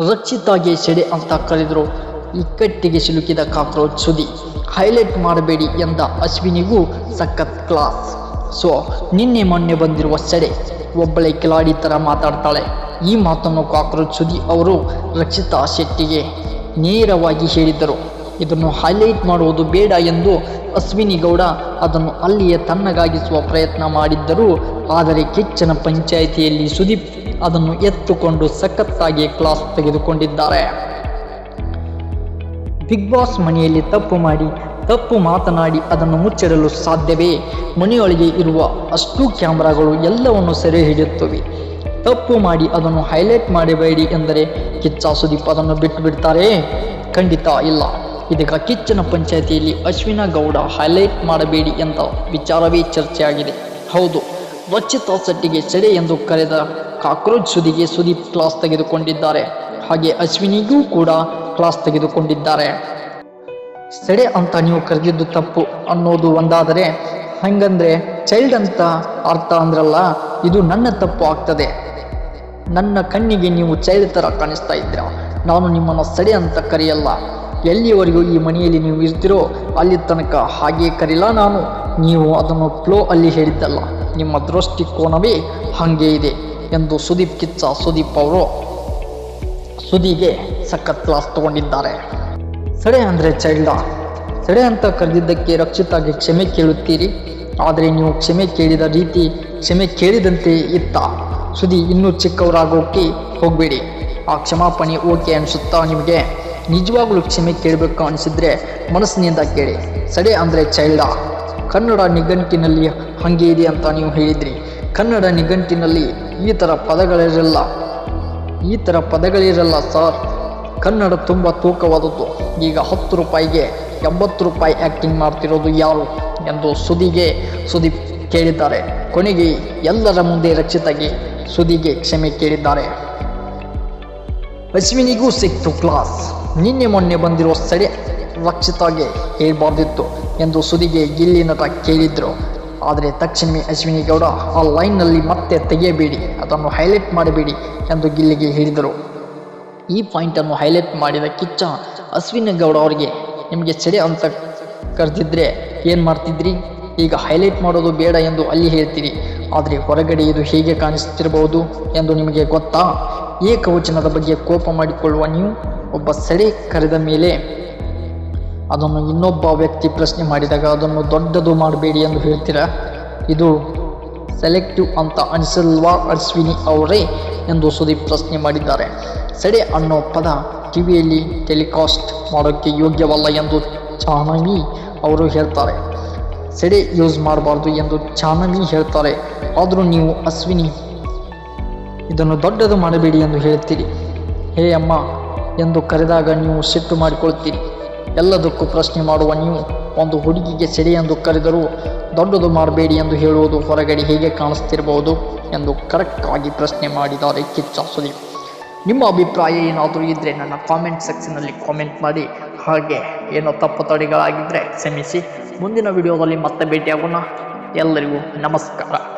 ರಕ್ಷಿತಾಗೆ ಸೆಡೆ ಅಂತ ಕರೆದರು. ಇಕ್ಕಟ್ಟಿಗೆ ಸಿಲುಕಿದ ಕಾಕ್ರೋಚ್ ಸುದಿ, ಹೈಲೈಟ್ ಮಾಡಬೇಡಿ ಎಂದ ಅಶ್ವಿನಿಗೂ ಸಖತ್ ಕ್ಲಾಸ್. ಸೊ, ನಿನ್ನೆ ಮೊನ್ನೆ ಬಂದಿರುವ ಸೆಡೆ ಒಬ್ಬಳೆ ಕಿಲಾಡಿ ಥರ ಮಾತಾಡ್ತಾಳೆ. ಈ ಮಾತನ್ನು ಕಾಕ್ರೋಚ್ ಸುದಿ ಅವರು ರಕ್ಷಿತಾ ಶೆಟ್ಟಿಗೆ ನೇರವಾಗಿ ಹೇಳಿದ್ದರು ಇದನ್ನು ಹೈಲೈಟ್ ಮಾಡುವುದು ಬೇಡ ಎಂದು ಅಶ್ವಿನಿ ಗೌಡ ಅದನ್ನು ಅಲ್ಲಿಯೇ ತಣ್ಣಗಾಗಿಸುವ ಪ್ರಯತ್ನ ಮಾಡಿದ್ದರು. ಆದರೆ ಕೆಚ್ಚನ ಪಂಚಾಯಿತಿಯಲ್ಲಿ ಸುದೀಪ್ ಅದನ್ನು ಎತ್ತುಕೊಂಡು ಸಖತ್ತಾಗಿ ಕ್ಲಾಸ್ ತೆಗೆದುಕೊಂಡಿದ್ದಾರೆ. ಬಿಗ್ ಬಾಸ್ ಮನೆಯಲ್ಲಿ ತಪ್ಪು ಮಾಡಿ, ತಪ್ಪು ಮಾತನಾಡಿ ಅದನ್ನು ಮುಚ್ಚಿಡಲು ಸಾಧ್ಯವೇ? ಮನೆಯೊಳಗೆ ಇರುವ ಅಷ್ಟು ಕ್ಯಾಮ್ರಾಗಳು ಎಲ್ಲವನ್ನು ಸೆರೆ ಹಿಡಿಯುತ್ತವೆ. ತಪ್ಪು ಮಾಡಿ ಅದನ್ನು ಹೈಲೈಟ್ ಮಾಡಬೇಡಿ ಎಂದರೆ ಕಿಚ್ಚ ಸುದೀಪ್ ಅದನ್ನು ಬಿಟ್ಟು ಬಿಡ್ತಾರೆ ಖಂಡಿತ ಇಲ್ಲ. ಇದೀಗ ಕಿಚ್ಚನ ಪಂಚಾಯಿತಿಯಲ್ಲಿ ಅಶ್ವಿನ ಗೌಡ ಹೈಲೈಟ್ ಮಾಡಬೇಡಿ ಎಂದ ವಿಚಾರವೇ ಚರ್ಚೆಯಾಗಿದೆ. ಹೌದು, ರಚಿತಾ ಶೆಟ್ಟಿಗೆ ಸೆಡೆ ಎಂದು ಕರೆದ ಕಾಕ್ರೋಚ್ ಸುದಿಗೆ ಸುದೀಪ್ ಕ್ಲಾಸ್ ತೆಗೆದುಕೊಂಡಿದ್ದಾರೆ. ಹಾಗೆ ಅಶ್ವಿನಿಗೂ ಕೂಡ ಕ್ಲಾಸ್ ತೆಗೆದುಕೊಂಡಿದ್ದಾರೆ. ಸೆಡೆ ಅಂತ ನೀವು ಕರೆದಿದ್ದು ತಪ್ಪು ಅನ್ನೋದು ಒಂದಾದರೆ, ಹಂಗಂದ್ರೆ ಚೈಲ್ಡ್ ಅಂತ ಅರ್ಥ ಅಂದ್ರಲ್ಲ, ಇದು ನನ್ನ ತಪ್ಪು ಆಗ್ತದೆ. ನನ್ನ ಕಣ್ಣಿಗೆ ನೀವು ಚೈಲ್ಡ್ ಥರ ಕಾಣಿಸ್ತಾ ಇದ್ದೀರಾ? ನಾನು ನಿಮ್ಮನ್ನು ಸೆಡೆ ಅಂತ ಕರೆಯಲ್ಲ. ಎಲ್ಲಿವರೆಗೂ ಈ ಮನೆಯಲ್ಲಿ ನೀವು ಇರ್ತೀರೋ ಅಲ್ಲಿ ತನಕ ಹಾಗೆ ಕರೀಲ ನಾನು. ನೀವು ಅದನ್ನು ಫ್ಲೋ ಅಲ್ಲಿ ಹೇಳಿದ್ದಲ್ಲ. ನಿಮ್ಮ ದೃಷ್ಟಿಕೋನವೇ ಹಾಗೆ ಇದೆ. ಎಂದು ಸುದೀಪ್ ಕಿಚ್ಚ, ಸುದೀಪ್ ಅವರು ಸುದಿಗೆ ಸಖತ್ ಕ್ಲಾಸ್ ತಗೊಂಡಿದ್ದಾರೆ. ಸಡೆ ಅಂದರೆ ಚೈಲ್ಡ. ಸಡೆ ಅಂತ ಕರೆದಿದ್ದಕ್ಕೆ ರಕ್ಷಿತಾಗಿ ಕ್ಷಮೆ ಕೇಳುತ್ತೀರಿ. ಆದರೆ ನೀವು ಕ್ಷಮೆ ಕೇಳಿದ ರೀತಿ ಕ್ಷಮೆ ಕೇಳಿದಂತೆ ಇತ್ತ. ಸುದಿ, ಇನ್ನೂ ಚಿಕ್ಕವರಾಗೋಕೆ ಹೋಗಬೇಡಿ. ಆ ಕ್ಷಮಾಪಣೆ ಓಕೆ ಅನಿಸುತ್ತಾ ನಿಮಗೆ? ನಿಜವಾಗಲೂ ಕ್ಷಮೆ ಕೇಳಬೇಕು ಅನಿಸಿದ್ರೆ ಮನಸ್ಸಿನಿಂದ ಕೇಳಿ. ಸಡೆ ಅಂದರೆ ಚೈಲ್ಡ. ಕನ್ನಡ ನಿಘಂಟಿನಲ್ಲಿ ಹಾಗೆ ಇದೆ ಅಂತ ನೀವು ಹೇಳಿದ್ರಿ. ಕನ್ನಡ ನಿಘಂಟಿನಲ್ಲಿ ಈ ಥರ ಪದಗಳಿರಲ್ಲ ಈ ಥರ ಪದಗಳಿರಲ್ಲ ಸರ್ ಕನ್ನಡ ತುಂಬ ತೂಕವಾದದ್ದು. ಈಗ ಹತ್ತು ರೂಪಾಯಿಗೆ ಎಂಬತ್ತು ರೂಪಾಯಿ ಆ್ಯಕ್ಟಿಂಗ್ ಮಾಡ್ತಿರೋದು ಯಾರು ಎಂದು ಸುದಿಗೆ ಸುದೀಪ್ ಕೇಳಿದ್ದಾರೆ. ಕೊನೆಗೆ ಎಲ್ಲರ ಮುಂದೆ ರಕ್ಷಿತಾಗಿ ಸುದಿಗೆ ಕ್ಷಮೆ ಕೇಳಿದ್ದಾರೆ. ಅಶ್ವಿನಿಗೂ ಸಿಕ್ತು ಕ್ಲಾಸ್ ನಿನ್ನೆ ಮೊನ್ನೆ ಬಂದಿರೋ ಸಡೆ ರಕ್ಷಿತಾಗೆ ಹೇಳಬಾರ್ದಿತ್ತು ಎಂದು ಸುದಿಗೆ ಗಿಲ್ಲಿ ನಟ ಕೇಳಿದ್ರು. ಆದರೆ ತಕ್ಷಣವೇ ಅಶ್ವಿನಿ ಗೌಡ, ಆ ಲೈನ್ನಲ್ಲಿ ಮತ್ತೆ ತೆಗೆಯಬೇಡಿ, ಅದನ್ನು ಹೈಲೈಟ್ ಮಾಡಬೇಡಿ ಎಂದು ಗಿಲ್ಲಿಗೆ ಹೇಳಿದರು. ಈ ಪಾಯಿಂಟನ್ನು ಹೈಲೈಟ್ ಮಾಡಿದ ಕಿಚ್ಚ, ಅಶ್ವಿನಿ ಗೌಡ ಅವರಿಗೆ ನಿಮಗೆ ಸೆಡೆ ಅಂತ ಕರೆದಿದ್ರೆ ಏನು ಮಾಡ್ತಿದ್ರಿ? ಈಗ ಹೈಲೈಟ್ ಮಾಡೋದು ಬೇಡ ಎಂದು ಅಲ್ಲಿ ಹೇಳ್ತೀರಿ. ಆದರೆ ಹೊರಗಡೆ ಇದು ಹೇಗೆ ಕಾಣಿಸ್ತಿರಬಹುದು ಎಂದು ನಿಮಗೆ ಗೊತ್ತಾ? ಏಕವಚನದ ಬಗ್ಗೆ ಕೋಪ ಮಾಡಿಕೊಳ್ಳುವ ನೀವು ಒಬ್ಬ ಸೆಡೆ ಕರೆದ ಮೇಲೆ ಅದನ್ನು ಇನ್ನೊಬ್ಬ ವ್ಯಕ್ತಿ ಪ್ರಶ್ನೆ ಮಾಡಿದಾಗ ಅದನ್ನು ದೊಡ್ಡದು ಮಾಡಬೇಡಿ ಎಂದು ಹೇಳ್ತೀರಾ? ಇದು ಸೆಲೆಕ್ಟಿವ್ ಅಂತ ಅನಿಸಲ್ವಾ ಅಶ್ವಿನಿ ಅವರೇ ಎಂದು ಸುದೀಪ್ ಪ್ರಶ್ನೆ ಮಾಡಿದ್ದಾರೆ. ಸೆಡೆ ಅನ್ನೋ ಪದ ಟಿವಿಯಲ್ಲಿ ಟೆಲಿಕಾಸ್ಟ್ ಮಾಡೋಕ್ಕೆ ಯೋಗ್ಯವಲ್ಲ ಎಂದು ಚಾನಮಿ ಅವರು ಹೇಳ್ತಾರೆ. ಸೆಡೆ ಯೂಸ್ ಮಾಡಬಾರ್ದು ಎಂದು ಚಾನಮಿ ಹೇಳ್ತಾರೆ. ಆದರೂ ನೀವು ಅಶ್ವಿನಿ ಇದನ್ನು ದೊಡ್ಡದು ಮಾಡಬೇಡಿ ಎಂದು ಹೇಳ್ತೀರಿ. ಹೇ ಅಮ್ಮ ಎಂದು ಕರೆದಾಗ ನೀವು ಸಿಟ್ಟು ಮಾಡಿಕೊಳ್ತೀರಿ. ಎಲ್ಲದಕ್ಕೂ ಪ್ರಶ್ನೆ ಮಾಡುವ ನೀವು ಒಂದು ಹುಡುಗಿಗೆ ಸೆಡೆ ಎಂದು ಕರೆದರೂ ದೊಡ್ಡದು ಮಾಡಬೇಡಿ ಎಂದು ಹೇಳುವುದು ಹೊರಗಡೆ ಹೇಗೆ ಕಾಣಿಸ್ತಿರಬಹುದು ಎಂದು ಕರೆಕ್ಟಾಗಿ ಪ್ರಶ್ನೆ ಮಾಡಿದ್ದಾರೆ ಕಿಚ್ಚ ಸುದೀಪ್. ನಿಮ್ಮ ಅಭಿಪ್ರಾಯ ಏನಾದರೂ ಇದ್ದರೆ ನನ್ನ ಕಾಮೆಂಟ್ ಸೆಕ್ಷನಲ್ಲಿ ಕಾಮೆಂಟ್ ಮಾಡಿ. ಹಾಗೆ ಏನೋ ತಪ್ಪು ತಡೆಗಳಾಗಿದ್ದರೆ ಕ್ಷಮಿಸಿ. ಮುಂದಿನ ವಿಡಿಯೋದಲ್ಲಿ ಮತ್ತೆ ಭೇಟಿಯಾಗೋಣ. ಎಲ್ಲರಿಗೂ ನಮಸ್ಕಾರ.